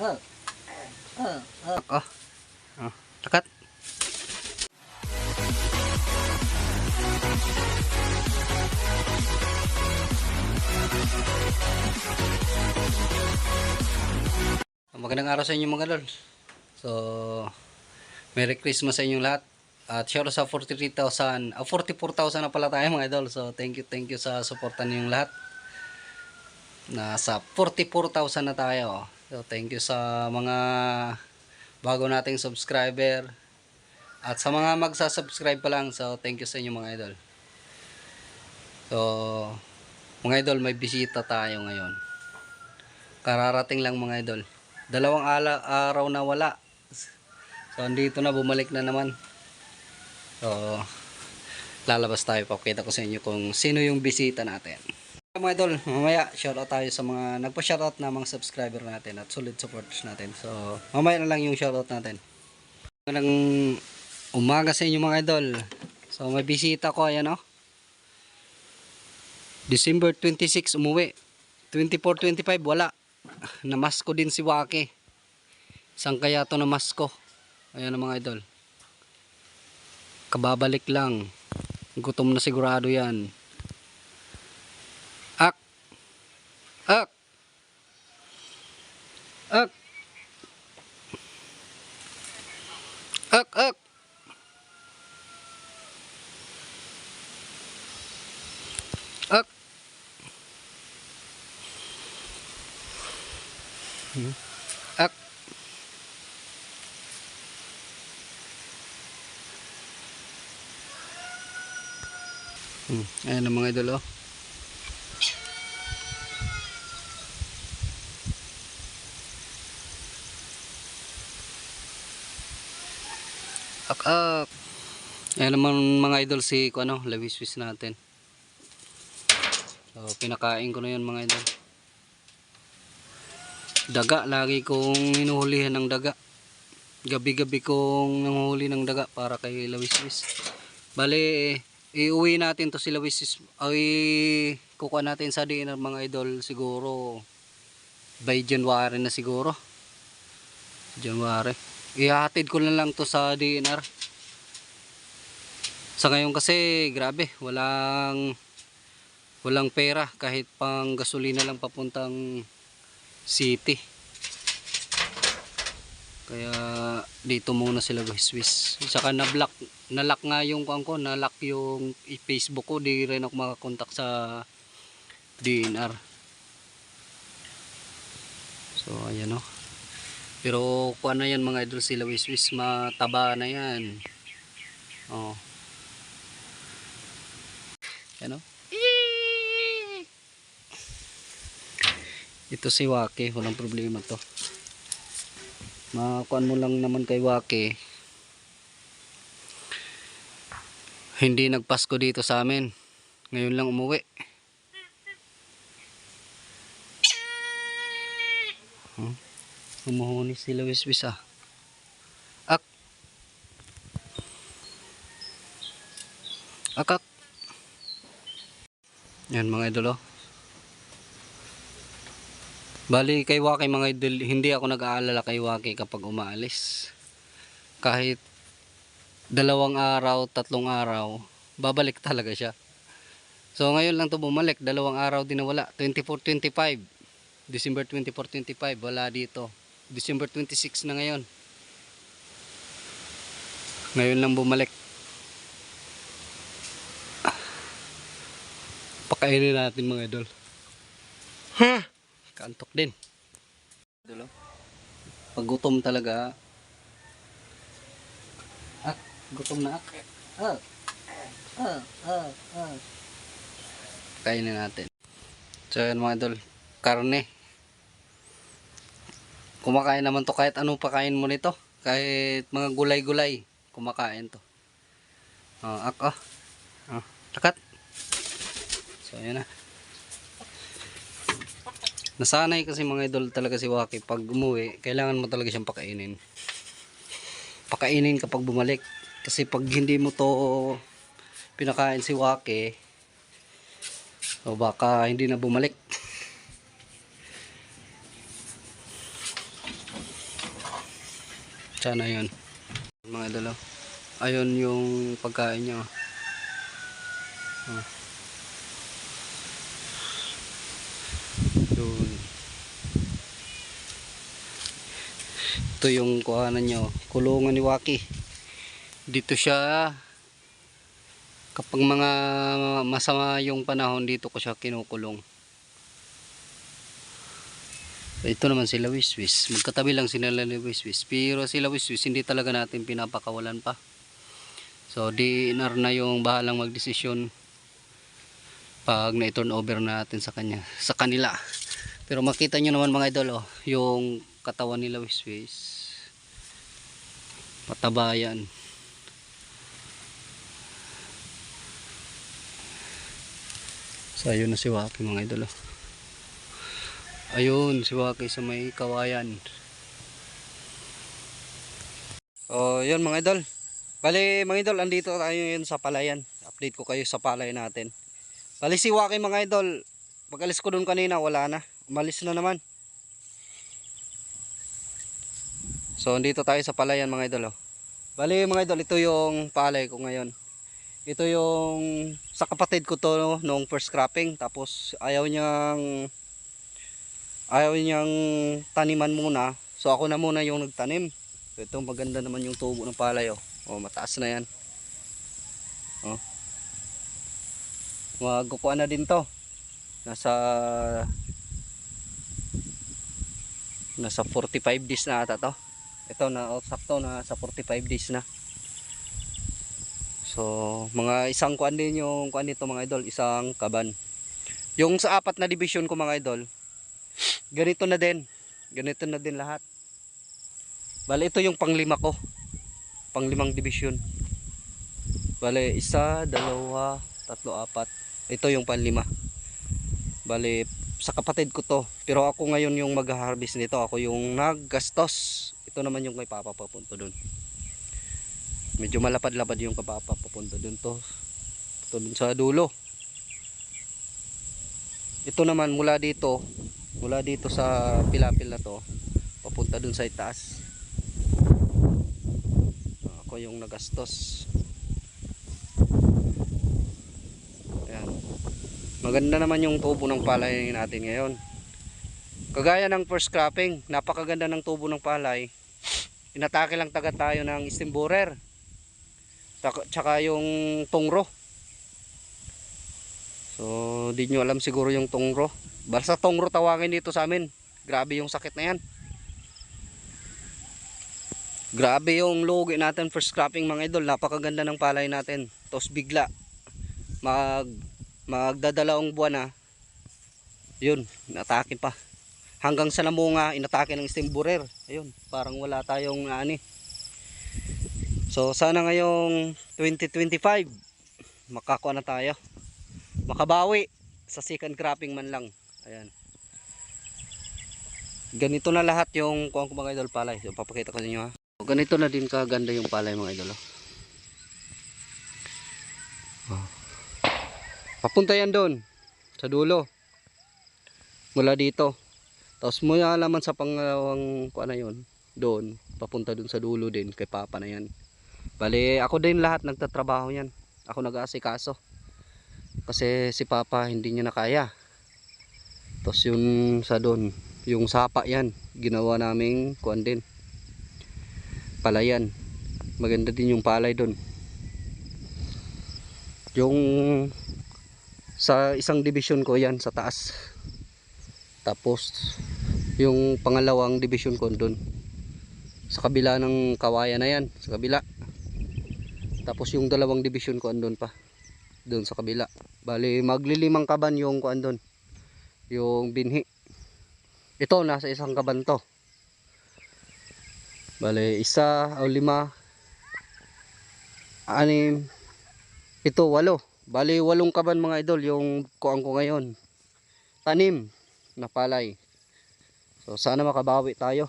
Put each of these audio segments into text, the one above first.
Oh. Oh. Oh. Oh. Oh. Takat. Magandang araw sa inyo mga lol. So, Merry Christmas sa inyong lahat. At out sa 43,000, ah, 44,000 na pala tayo mga idol. So, thank you, thank you sa suportan ninyong lahat. Nasa 44,000 na tayo. So, thank you sa mga bago nating subscriber. At sa mga magsa-subscribe pa lang, so thank you sa inyo mga idol. So, mga idol, may bisita tayo ngayon. Kararating lang mga idol. Dalawang ala, araw na wala. So, andito na, bumalik na naman. So, lalabas tayo. Papakita ko sa inyo kung sino yung bisita natin. Mga idol, mamaya shoutout tayo sa mga nagpa-shoutout na mga subscriber natin at solid supporters natin. So, mamaya na lang yung shoutout natin. Magandang umaga sa inyo mga idol. So, may bisita ko, ayan o. December 26 umuwi. 24-25 wala. Namasko din si Waki. Saan kaya to namasko? Ayan mga idol. Kababalik lang. Gutom na sigurado yan. Ak. Ak. Ak, ak. Ak. Hmm. Ak. Hmm. Ayan ang mga idol oh. Ak ak. Ayan naman mga idol si ano, lawiswis natin. So pinakain ko na 'yon mga idol. Daga lagi kong hinuhulihan ng daga. Gabi-gabi kong nanguhuli ng daga para kay lawiswis. Bale, iuwi natin to si lawiswis. Ay kukuha natin sa dinner mga idol siguro by January na siguro. January. Ihatid ko na lang to sa DNR. Sa ngayon kasi, grabe, walang walang pera kahit pang gasolina lang papuntang city. Kaya dito muna sila wiswis. Saka na-block, na-lock nga yung kuan ko, na-lock yung Facebook ko, di rin ako makakontak sa DNR. So ayan o. Pero kuan na yan mga idol sila wiswis mataba na yan. Oh. Yan o. Ito si Waki, walang problema to. Makuan mo lang naman kay Waki. Hindi nagpasko dito sa amin. Ngayon lang umuwi. Hmm? Umuhuni sila wiswis ah. Ak. Akak. Yan mga idol oh. Bali kay Waki mga idol, hindi ako nag-aalala kay Waki kapag umaalis. Kahit dalawang araw, tatlong araw, babalik talaga siya. So ngayon lang to bumalik, dalawang araw din na wala. 24-25. December 24-25, wala dito. December 26 na ngayon. Ngayon lang bumalik. Pakainin natin mga idol. Ha? Kantok din. Idol oh. Pag gutom talaga. Ak, gutom na ak. Ah. Ah, ah, ah. Kainin natin. So yan mga idol, karne. Kumakain naman to kahit anong pakain mo nito. Kahit mga gulay-gulay, kumakain to. Oh, ak oh. Oh, takat. So yan na. Nasanay kasi mga idol talaga si Waki pag umuwi, kailangan mo talaga siyang pakainin. Pakainin kapag bumalik. Kasi pag hindi mo to pinakain si Waki, o baka hindi na bumalik. Sana yun. Mga oh. Ayun yung pagkain niya. oh. Oh. Yun. Ito yung kuhanan niya. oh. Kulungan ni Waki. Dito siya kapag mga masama yung panahon dito ko siya kinukulong. Ito naman sila Wiswis. Magkatabi lang sila ni Wiswis. Pero sila Wiswis hindi talaga natin pinapakawalan pa. So DNR na yung bahalang magdesisyon pag na-turn over natin sa kanya sa kanila. Pero makita nyo naman mga idol oh, yung katawan nila Wiswis. Mataba yan. So ayun na si Waki mga idol oh. Ayun, si Waki sa may kawayan. Oh, yun mga idol. Bali, mga idol, andito tayo ngayon sa palayan. Update ko kayo sa palay natin. Bali si Waki mga idol. Pag alis ko dun kanina, wala na. Umalis na naman. So, andito tayo sa palayan mga idol. Oh. Bali mga idol, ito yung palay ko ngayon. Ito yung sa kapatid ko to no, nung first cropping. Tapos ayaw niyang ayaw niyang taniman muna. So ako na muna yung nagtanim. Ito maganda naman yung tubo ng palay oh. Oh, mataas na yan. Oh. Magupuan na din to. Nasa nasa 45 days na ata to. Ito na oh, sakto na sa 45 days na. So, mga isang kuan din yung kuan nito mga idol, isang kaban. Yung sa apat na division ko mga idol, ganito na din. Ganito na din lahat. Bale, ito yung panglima ko. Panglimang division. Bale, isa, dalawa, tatlo, apat. Ito yung panlima. Bale, sa kapatid ko to. Pero ako ngayon yung mag-harvest nito. Ako yung naggastos. Ito naman yung kay Papa papunto dun. Medyo malapad-lapad yung kapapa papunta dun to. Ito dun sa dulo. Ito naman mula dito, mula dito sa pilapil na to, papunta dun sa itaas. Ako yung nagastos. Ayan. Maganda naman yung tubo ng palay natin ngayon. Kagaya ng first cropping, napakaganda ng tubo ng palay. Inatake lang taga tayo ng steam borer. Tsaka- yung tungro. So, di nyo alam siguro yung tungro. Basta tungro tawagin dito sa amin. Grabe yung sakit na yan. Grabe yung lugi natin first cropping mga idol. Napakaganda ng palay natin. Tapos bigla mag magdadalawang buwan na yun, inatake pa. Hanggang sa namunga, inatake ng steam borer. Ayun, parang wala tayong ani. So sana ngayong 2025 makakuha na tayo. Makabawi sa second cropping man lang. Ayan. Ganito na lahat yung kuha ko mga idol palay. So papakita ko sa inyo ha. So, ganito na din kaganda yung palay mga idol. oh. Oh. Papunta yan doon sa dulo. Mula dito. Tapos mula naman sa pangalawang kuha na yun. Doon. Papunta doon sa dulo din kay Papa na yan. Bali, ako din lahat nagtatrabaho yan. Ako nag-aasikaso. Kasi si Papa hindi niya na kaya. Tapos yun sa doon, yung sapa yan, ginawa naming kuan din. Palayan. Maganda din yung palay doon. Yung sa isang division ko yan sa taas. Tapos yung pangalawang division ko doon. Sa kabila ng kawayan na yan, sa kabila. Tapos yung dalawang division ko andun pa. Doon sa kabila. Bali maglilimang kaban yung ko andun. Yung binhi. Ito nasa isang kaban to. Bali isa o lima. Anim. Ito walo. Bali walong kaban mga idol yung kuang ko ngayon. Tanim na palay. So sana makabawi tayo.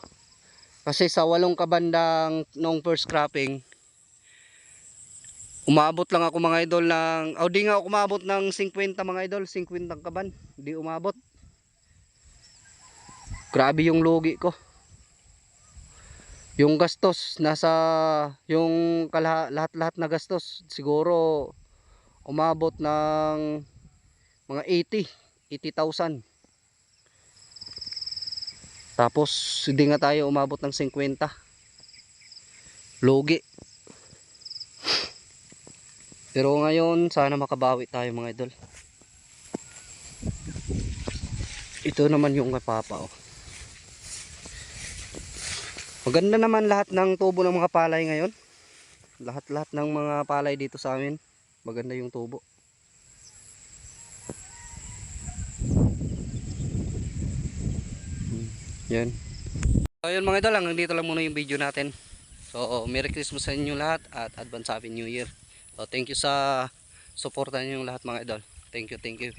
Kasi sa walong kabandang nung first cropping, umabot lang ako mga idol ng, o di nga ako umabot ng 50 mga idol, 50 ang kaban. Di umabot. Grabe yung lugi ko. Yung gastos nasa yung kala- lahat-lahat na gastos siguro umabot ng mga 80, 80,000. Tapos hindi nga tayo umabot ng 50. Logi. Pero ngayon sana makabawi tayo mga idol. Ito naman yung kapapa oh. Maganda naman lahat ng tubo ng mga palay ngayon. Lahat-lahat ng mga palay dito sa amin. Maganda yung tubo. Hmm, Yan. So yun mga idol, hanggang dito lang muna yung video natin. So Merry Christmas sa inyo lahat at Advance Happy New Year. So thank you sa suporta niyo lahat mga idol. Thank you, thank you.